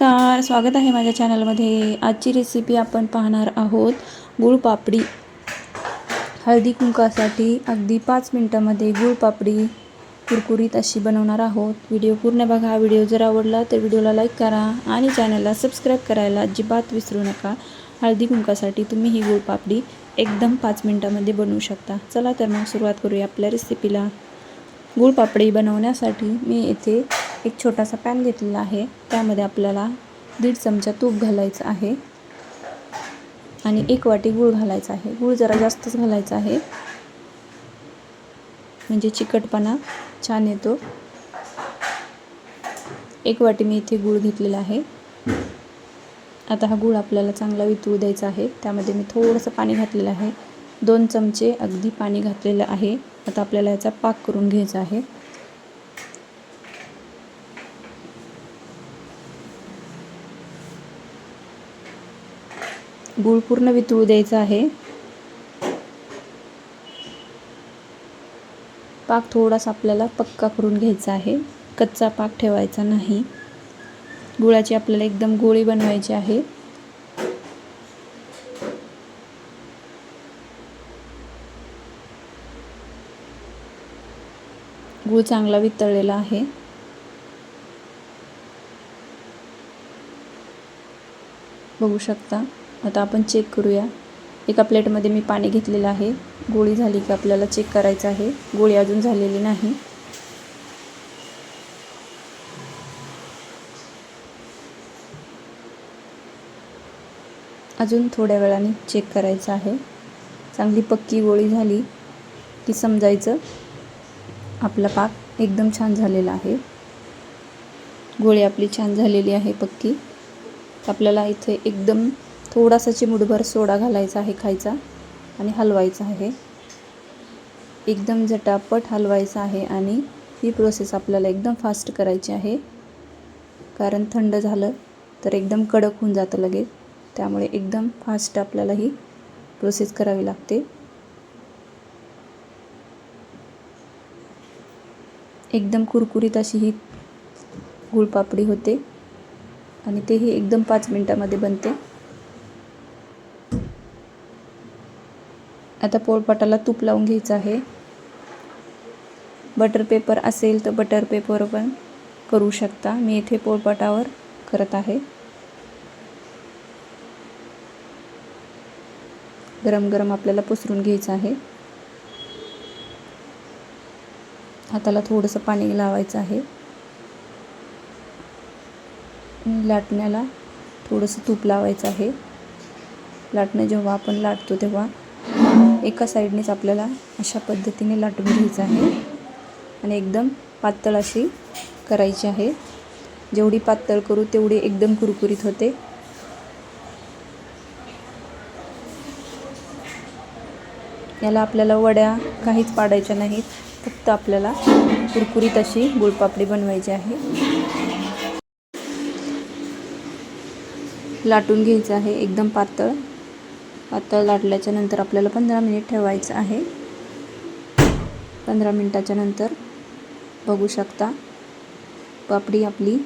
नमस्कार स्वागत आहे माझ्या चॅनलमध्ये. आजची रेसिपी आपण पाहणार आहोत गुळपापडी हळदी कुंकासाठी अगदी पाच मिनटामध्ये गुळपापडी कुरकुरीत अशी बनवणार आहोत. व्हिडिओ पूर्ण बघा. व्हिडिओ जर आवडला तर व्हिडिओला लाईक करा आणि चॅनलला सबस्क्राईब करायला अजिबात विसरू नका. हळदी कुंकासाठी तुम्ही ही गुळपापडी एकदम पाच मिनटामध्ये बनवू शकता. चला तर मग सुरुवात करूया आपल्या रेसिपीला गुळपापडी बनवण्यासाठी मी येथे एक छोटासा पॅन घेतलेला आहे. त्यामध्ये आपल्याला दीड चमचा तूप घालायचं आहे. आणि एक वाटी गूळ घालायचा आहे. गूळ जरा जास्तच घालायचा आहे. म्हणजे चिकटपणा छान येतो. एक वाटी मी इथे गूळ घेतलेला आहे. आता हा गूळ आपल्याला चांगला वितळू द्यायचा आहे. त्यामध्ये मी थोडंसं पाणी घातलेलं आहे. दोन चमचे अगदी पाणी घातलेलं आहे. आता आपल्याला याचा पाक करून घ्यायचा आहे. गूळ पूर्ण वितळू द्यायचा आहे. पाक थोडासा आपल्याला पक्का करून घ्यायचा आहे. कच्चा पाक ठेवायचा नाही. गुळाची आपल्याला एकदम गोळी बनवायची आहे. गूळ चांगला वितळलेला आहे. बघू शकता. आता आपण चेक करूया. एका प्लेटमध्ये मी पाणी घेतलेलं आहे. गोळी झाली की आपल्याला चेक करायचं आहे. गोळी अजून झालेली नाही. अजून थोड्या वेळाने चेक करायचं आहे. चांगली पक्की गोळी झाली की समजायचं. आपला पाक एकदम छान झालेला आहे. गोळी आपली छान झालेली आहे पक्की. आपल्याला इथे एकदम थोडासा चिमूटभर सोडा घालायचा आहे खायचा आणि हलवायचा आहे. एकदम झटापट हलवायचा आहे आणि ही प्रोसेस आपल्याला एकदम फास्ट करायची आहे. कारण थंड झालं तर एकदम कडक होऊन जातं लगेच. त्यामुळे एकदम फास्ट आपल्याला ही प्रोसेस करावी लागते. एकदम कुरकुरीत अशी ही गुळपापडी होते आणि तेही एकदम पाच मिनटामध्ये बनते. आता पोळपाटाला तूप लावून घ्यायचं आहे. बटर पेपर असेल तर बटर पेपर पण करू शकता. मी इथे पोळपाटावर करत आहे. गरम गरम आपल्याला पसरून घ्यायचं आहे. हाताला थोडंसं पाणी लावायचं आहे. लाटण्याला थोडंसं तूप लावायचं आहे. लाटणं जेव्हा आपण लाटतो तेव्हा एका साईडनेच आपल्याला अशा पद्धतीने लाटून घ्यायचं आहे. आणि एकदम पातळ अशी करायची आहे. जेवढी पातळ करू तेवढी एकदम कुरकुरीत होते. याला आपल्याला वड्या काहीच पाडायच्या नाहीत. फक्त आपल्याला कुरकुरीत अशी गुळपापडी बनवायची आहे. लाटून घ्यायचं आहे. एकदम पातळ. पातळ लाटल्याच्या नंतर आपल्याला पंधरा मिनिट ठेवायचं आहे. पंधरा मिनटाच्या नंतर बघू शकता पापडी आपली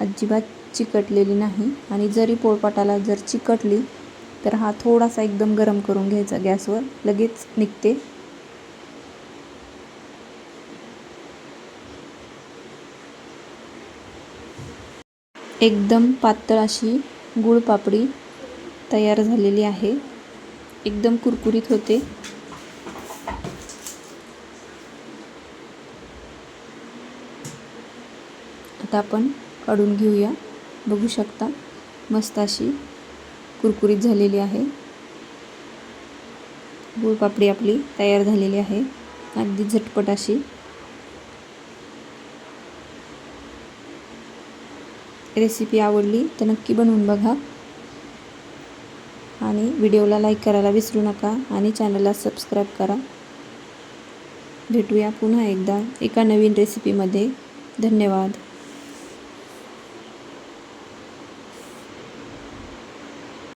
अजिबात चिकटलेली नाही आणि जरी पोळपाटाला जर चिकटली तर हा थोडासा एकदम गरम करून घ्यायचा गॅसवर लगेच निघते. एकदम पातळ अशी गुळ पापडी तयार झालेली आहे. एकदम कुरकुरीत होते. आता आपण काढून घेऊया. बघू शकता मस्त अशी कुरकुरीत झालेली आहे. गुळपापडी आपली तयार झालेली आहे. अगदी झटपट अशी. रेसिपी आवडली तर नक्की बनवून बघा. आणि व्हिडिओला लाईक करायला विसरू नका आणि चॅनलला सबस्क्राईब करा. भेटूया पुन्हा एकदा एका नवीन रेसिपीमध्ये. धन्यवाद.